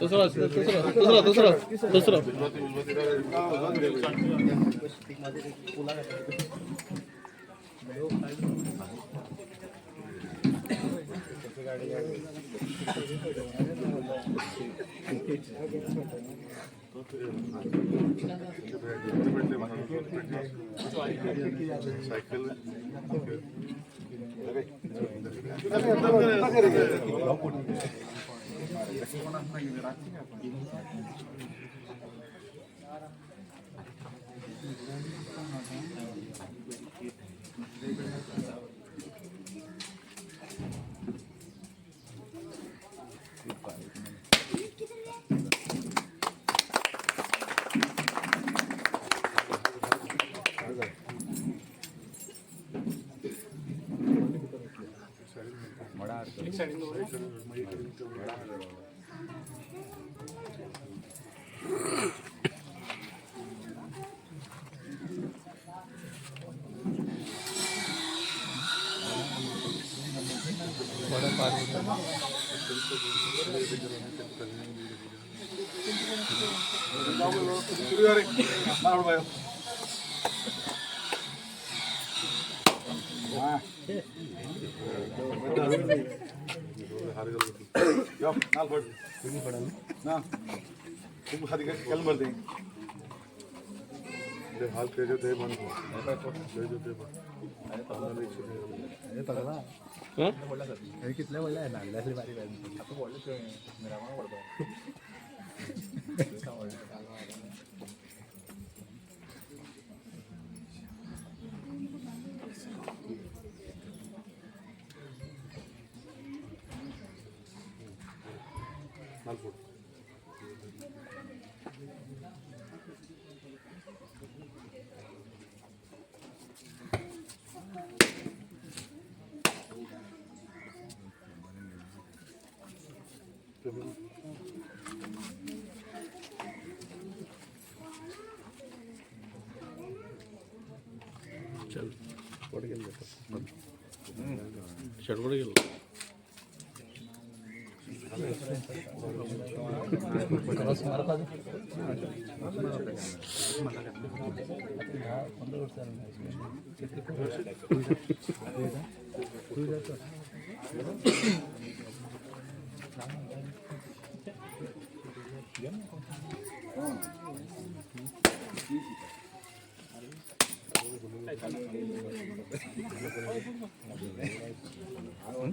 दुसरा दुसरा दुसरा दुसरा दुसरा. సైకిల్ ಮಡ ಮಾಡ್ಬಾರ್ದು तेजो ते बंद तेजो ते बंद हा? कितल्या व्हडल्या आहे नाल्ल्या असली बारीक आहे आता व्हडले मिरामार पडतो നൽകും ചെറുപടിക്കല്ലോ Gracias.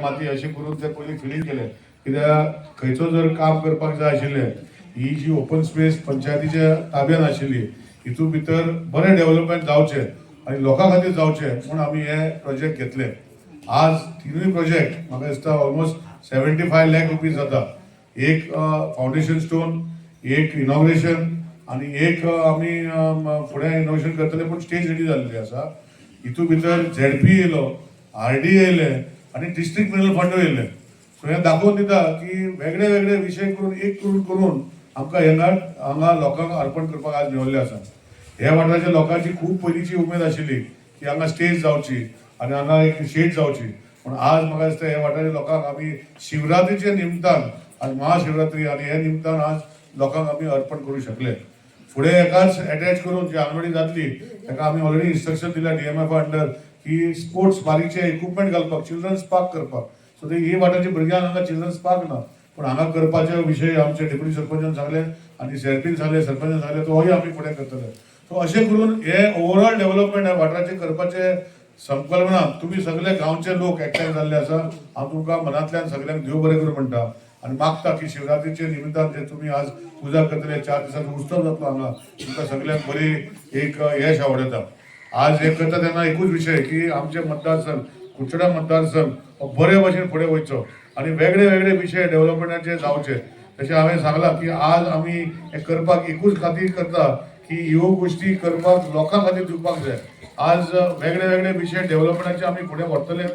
माती अशी करून ते पयलीं फिलिंग केले. कित्याक खंयचो जर काम करपाक जाय आशिल्लें ही जी ओपन स्पेस पंचायतीच्या ताब्यान आशिल्ली हितू भितर बरें डेव्हलपमेंट जावचें. आनी लोकां खातीर जावचें म्हूण आमी हे प्रोजेक्ट घेतले. आज तिनूय प्रोजेक्ट म्हाका दिसता almost seventy five lakh rupees जाता एक फावंडेशन स्टोन एक इनॉग्रेशन आनी एक आमी फुडें इनॉग्रेशन करतले पूण स्टेज रेडी जाल्ली आसा हितून भितर झेडपी येयलो आर डी येयले आनी डिस्ट्रीक्ट मिनरल फंड येयले सो हें दाखोवन दिता की वेगळे वेगळे विशय करून एक करून करून आमकां हांगा हांगा लोकांक अर्पण करपाक आज मेळिल्लें आसा ह्या वाठाराच्या लोकांची खूब पयलींची उमेद आशिल्ली की हांगा स्टेज जावची आनी हांगा एक शेड जावची पूण आज म्हाका दिसता ह्या वाठाराच्या लोकांक आमी शिवरात्रीच्या निमतान आज महाशिवरात्री आनी हे निमतान आज लोकांक आमी अर्पण करूंक शकले. फुडें एकाच अटॅच करून जी आंगणवाडी जातली ताका आमी ऑलरेडी इन्स्ट्रक्शन दिल्या डीएमएफ अंडर की स्पोर्ट्स बारीकचे इक्विपमेंट घालपाक चिल्ड्रन्स पार्क करपाक. सो ते ही वाटाची भुरग्यांक हांगा चिल्ड्रन्स पार्क ना. पूण हांगा करपाचे विशय आमचे डेप्युटी सरपंचान सांगले आनी सेरपीन सांगले सरपंचान सांगले तो होय आमी फुडें करतले. सो अशें करून हे ओवरऑल डेव्हलपमेंट ह्या करपाचे संकल्पना. तुम्ही सगळे गांवचे लोक एकठांय जाल्ले आसा हांव तुमकां मनांतल्यान सगळ्यांक देव बरें करूं म्हणटा आनी मागता की शिवरात्रीचे निमित्तान जे तुम्ही आज पुजा करतले चार दिसांचो उत्सव जातलो हांगा तुमकां सगळ्यांक बरी एक यश आवडटा आज हे करता तेन्ना एकूच विशय की आमचे मतदारसंघ कुचडा मतदारसंघ हो बरे भशेन फुडें वयचो. आनी वेगळे वेगळे विशय डेव्हलपमेंटाचे जावचे तशें हांवें सांगलां की आज आमी हे करपाक एकूच खातीर करता की ह्यो गोश्टी करपाक लोकां खातीर दिवपाक जाय आज वेगळे वेगळे विशय डेव्हलपमेंटाचे आमी फुडें व्हरतले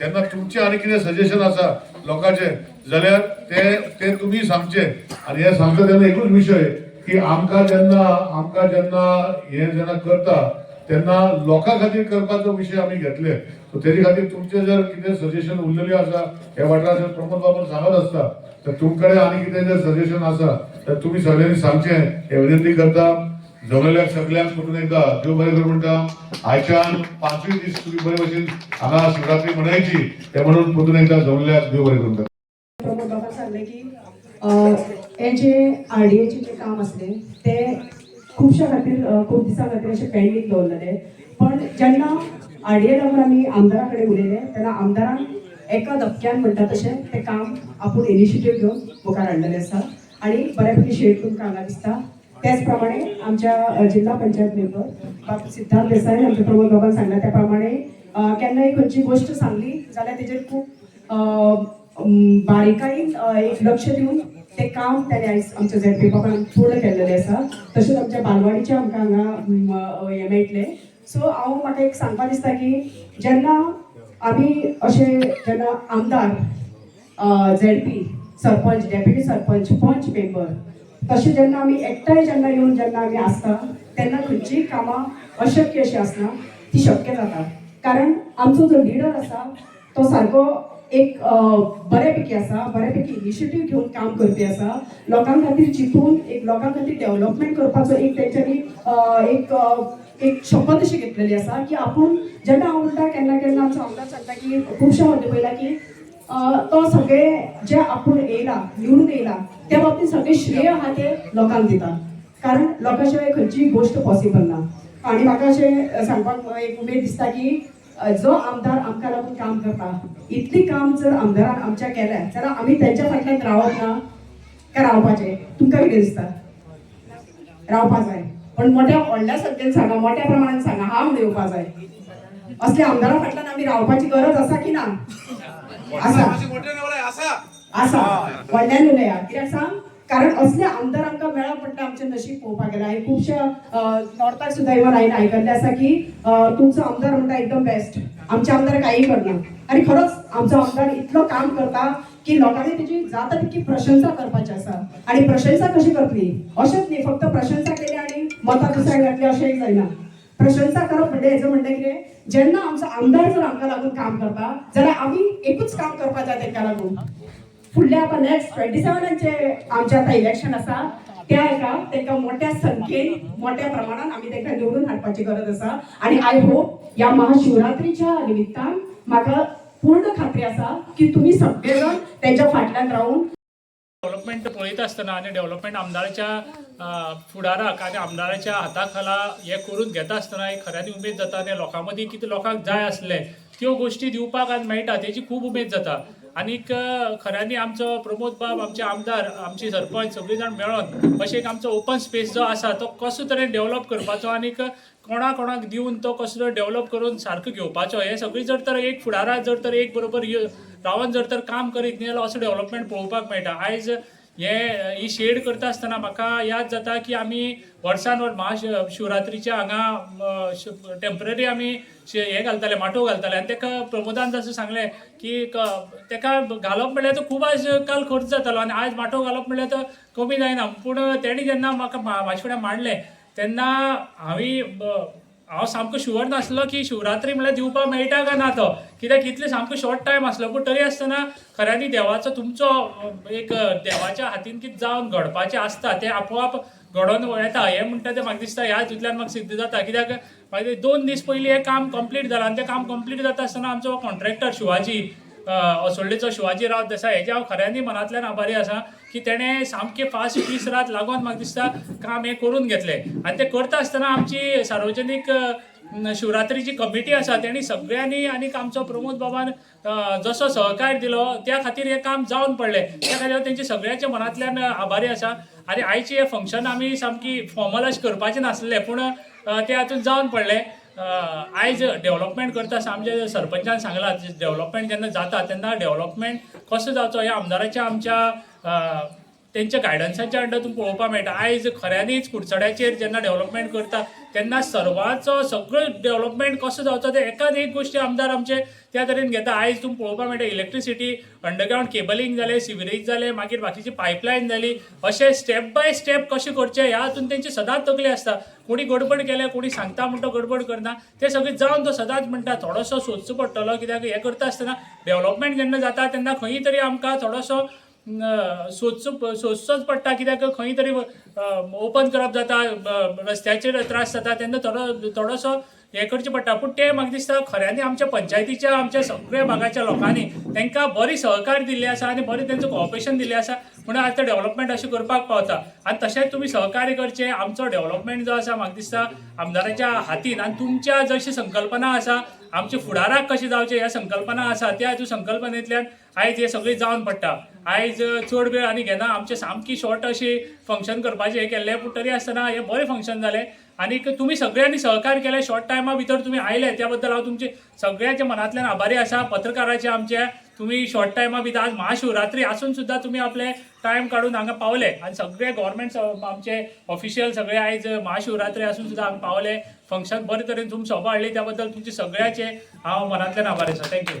तेन्ना तुमचे आनी कितें सजेशन आसा लोकांचे जाल्यार ते ते तुमी सांगचे. आनी हे सांगता तेन्ना एकूच विशय की आमकां जेन्ना आमकां जेन्ना हे जेन्ना करता तेन्ना लोकां खातीर करपाचो विशय आमी घेतले. सो तेजे खातीर तुमचे जर कितें सजेशन उरलेली आसा हे वाठारांत जर प्रमोद बाबा सांगत आसता तर तुमकडे आनी कितें जर सजेशन आसा तर तुमी सगळ्यांनी सांगचे हे विनंती करता. जमलेल्या सगळ्यांक परतून एकदा देव बरें करूं म्हणटा आयच्यान पांचूय दीस तुमी बरे भशेन हांगा शिवरात्री मनयची ते म्हणून परतून एकदा जमलेल्या देव बरें करूं म्हणटा प्रमोद बाबा सांगले की अं, हे जे आरडीएचे जे काम असले ते खुबशा खातीर खूप दिसां खातीर अशे पेंडींग दवरलेले. पण जेन्ना आरडीए लागून आमी आमदारा कडेन उलयले तेन्ना आमदारान एका धपक्यान म्हणटा तशें तें काम आपूण इनिशिएटीव घेवन मुखार हाडलेलें आसा आनी बऱ्यापैकी शेड तुमकां हांगा दिसता त्याचप्रमाणे आमच्या जिल्हा पंचायत मेंबर बाबा सिद्धार्थ देसाई आमच्या प्रमोद बाबा सांगला त्याप्रमाणे प्रमाणे केन्नाय खंयची गोश्ट सांगली जाल्यार तेजेर खूब अ, बारीकायेन एक लक्ष दिवन ते काम त्याने आयज आमच्या झेड बाबान पूर्ण केलेले आसा तशेंच आमच्या बालवाडीचे आमकां हांगा हें मेळटलें हे मेळटले सो हांव म्हाका एक सांगपा दिसता की जेन्ना आमी अशे जेन्ना आमदार झेडपी सरपंच डेप्युटी सरपंच पंच मेंबर तशें जेन्ना आमी एकठांय जेन्ना येवन जेन्ना आमी आसता तेन्ना खंयचीय कामां अशक्य अशी आसना ती शक्य जाता. कारण आमचो जो लिडर आसा तो सारको एक बऱ्या बऱ्यापैकी आसा बऱ्यापैकी इनिशिएटीव घेवन काम करपी आसा लोकां खातीर चिंतून एक लोकां खातीर डेव्हलपमेंट करपाचो एक तेंच्यांनी एक एक शपथ अशी घेतलेली आसा की आपूण जेन्ना हांव म्हणटा केन्ना केन्ना आमचो आमदार सांगता की खुबशे फावटी पयला की तो सगळे जे आपूण येयला निवडून येयला त्या बाबतीत सगळे श्रेय हा ते लोकांक दिता कारण लोकां शिवाय खंयचीय गोश्ट पॉसिबल ना. आणि म्हाका अशें सांगपाक एक उमेद दिसता की जो आमदार आमकां लागून काम करता इतली काम जर आमदारान आमच्या केल्या जाल्यार आमी तेंच्या फाटल्यान रावप ना काय रावपाचें? तुमकां कितें दिसता. रावपा जाय. पण मोठ्या व्हडल्या संख्येन सांगा मोठ्या प्रमाणात सांगा हांव येवपा जाय. असल्या आमदारा फाटल्यान आमी रावपाची गरज आसा की ना? कित्याक सांग कारण असले आमदार आमकां मेळप म्हणटा आमचें नशीब पळोवपाक गेल्यार हांवें खुबशा नॉर्थाक सुद्दां इवन हांवें आयकल्लें आसा की तुमचो आमदार म्हणटा एकदम बेस्ट आमचे आमदार काही करना आनी खरोच आमचो आमदार इतलो काम करता की लोकांनी तेजी जाता तितकी प्रशंसा करपाची आसा आनी प्रशंसा कशी करतली अशेंच न्ही फक्त प्रशंसा केली आनी मतां दुसऱ्याक घातली अशें एक जायना. प्रशंसा करप म्हणजे हेजो म्हणजे कितें जेन्ना आमचो आमदार जर आमकां लागून काम करता जाल्यार आमी एकूच काम करपा जाय तेका लागून फुडल्या आतां नेक्स्ट ट्वेंटी सेवनाचे आमचे आतां इलेक्शन आसा त्या हेका तांकां मोठ्या संख्येन मोठ्या प्रमाणान आमी तांकां निवडून हाडपाची गरज आसा आनी आय होप ह्या महाशिवरात्रीच्या निमित्तान म्हाका पूर्ण खात्री आसा की तुमी सगळे जण तेंच्या फाटल्यान रावून डेव्हलपमेंट पळयता आसतना आनी डेव्हलपमेंट आमदाराच्या फुडाराक आनी आमदाराच्या हाता खाला हे करून घेता आसतना एक खऱ्यांनी उमेद जाता आनी लोकां मदीं कितें लोकांक जाय आसले त्यो गोश्टी दिवपाक आज मेळटा तेजी खूब उमेद जाता. आनीक खऱ्यांनी आमचो प्रमोद बाब आमचे आमदार आमची सरपंच सगळीं जाण मेळोन अशें एक आमचो ओपन स्पेस जो आसा तो कसो तरेन डेव्हलप करपाचो आनीक कोणा कोणाक दिवन तो कसो डेव्हलप करून सारको घेवपाचो. हे सगळी जर तर एक फुडाराक जर तर एक बरोबर रावन जर तर काम करीत न्ही जाल्यार असो डेव्हलपमेंट पळोवपाक मेळटा. आयज हे ही शेड करता आसतना म्हाका याद जाता की आमी वर्सान वर्स महाशिवरात्रीच्या हांगा टेंपररी आमी हे घालताले माटो घालताले. आनी ताका प्रमोदान जसं सांगलें की तेका घालप म्हणल्यार तो खूब आज काल खर्च जातालो आनी आज माटो घालप म्हणल्यार तो कमी जायना पूण तेणी जेन्ना म्हाका मा- म्हाजे मांडलें तेन्ना हांवें हांव सामको शुअर नासलो की शिवरात्री म्हळ्यार दिवपाक मेळटा काय ना तो कित्याक इतले सामको शॉर्ट टायम आसलो पूण तरी आसतना खऱ्यांनी देवाचो तुमचो एक देवाच्या हातीन कितें जावन घडपाचें आसता तें आपोआप घडोवन येता हें म्हणटा तें म्हाका दिसता ह्या हितूंतल्यान म्हाका सिद्ध जाता. कित्याक मागीर दोन दीस पयलीं हें काम कंप्लीट जालां आनी तें काम कंप्लीट जाता आसतना आमचो कॉन्ट्रॅक्टर शिवाजी असोल्डेचो शिवाजीराव देसाय हेजे हांव खऱ्यांनी मनांतल्यान आभारी आसा की तेणें सामकें फास्ट दीस रात लागून म्हाका दिसता काम हें करून घेतलें. आनी तें करता आसतना आमची सार्वजनीक शिवरात्री शिवरात्रीची कमिटी आसा तेणी सगळ्यांनी आनीक आमचो प्रमोद बाबान जसो सहकार दिलो त्या खातीर हें काम जावन पडलें. त्या खातीर हांव तेंचे सगळ्यांच्या मनांतल्यान आभारी आसा. आनी आयचें हें फंक्शन आमी सामकी फॉर्मल अशें करपाचें नासलें पूण तें हातूंत जावन पडलें. आयज डेव्हलपमेंट करता आसतना आमच्या सरपंचान सांगलां डेव्हलपमेंट जेन्ना जाता तेन्ना डेव्हलपमेंट कसो जावचो ह्या आमदाराच्या आमच्या त्यांच्या तेंच्या गायडन्साच्या अंडर तुमकां पळोवपाक मेळटा आयज खऱ्यांनीच कुडचड्याचेर जेन्ना डेव्हलपमेंट करता तेन्ना सर्वांचो सगळो डेव्हलपमेंट कसो जावचो ते एकाच एक गोश्टी आमदार आमचे त्या तरेन घेता आयज तुमकां पळोवपाक मेळटा इलेक्ट्रिसिटी अंडरग्रावंड केबलिंग जालें सिवरेज जालें मागीर बाकीची पायपलायन जाली अशें स्टेप बाय स्टेप कशें करचें ह्या हातून तेंची सदांच तकली आसता कोणी गडबड केले कोणी सांगता म्हणटा गडबड करना ते सगळें जावन तो सदांच म्हणटा थोडोसो सोदचो पडटलो कित्याक हें करता आसतना डेव्हलपमेंट जेन्ना जाता तेन्ना खंय तरी आमकां थोडोसो सोदचो सोदचोच पडटा कित्याक खंय तरी ओपन करप जाता रस्त्याचेर त्रास जाता तेन्ना थोडो थोडोसो हें करचें पडटा पूण तें म्हाका दिसता खऱ्यांनी आमच्या पंचायतीच्या आमच्या सगळ्या भागाच्या लोकांनी तांकां बरी सहकार दिल्ले आसा आनी बरें तेंचो कॉपरेशन दिल्लें आसा म्हणून आतां तें डेव्हलपमेंट अशें करपाक पावता. आनी तशेंच तुमी सहकार्य करचें आमचो डेव्हलपमेंट जो आसा म्हाका दिसता आमदाराच्या हातीन आनी तुमच्या जशी संकल्पना आसा आमच्या फुडाराक कशें जावचें ह्या संकल्पना आसा त्या हातूंत संकल्पनेंतल्यान आयज हें सगळें जावन पडटा. आयज चड वेळ आनी घेना आमचें सामकी शॉर्ट अशी फंक्शन करपाचें हें केल्लें पूण तरी आसतना हें बरें फंक्शन जालें आणि तुमी सगळ्यांनी सहकार्य केलें शॉर्ट टायमा भितर तुमी आयले त्या बद्दल हांव तुमचे सगळ्यांच्या मनांतल्यान आभारी आसा पत्रकाराचे आमचे तुमी शॉर्ट टायमा भितर आज महाशिवरात्री आसून सुद्दां तुमी आपले टायम काडून हांगा पावले. आनी सगळे गव्हर्मेंट आमचे ऑफिशियल सगळे आयज महाशिवरात्री आसून सुद्दां हांगा पावले. फंक्शन बरे तरेन तुमी सोबा हाडली त्या बद्दल तुमचे सगळ्याचे हांव मनांतल्यान आभारी आसा थँक्यू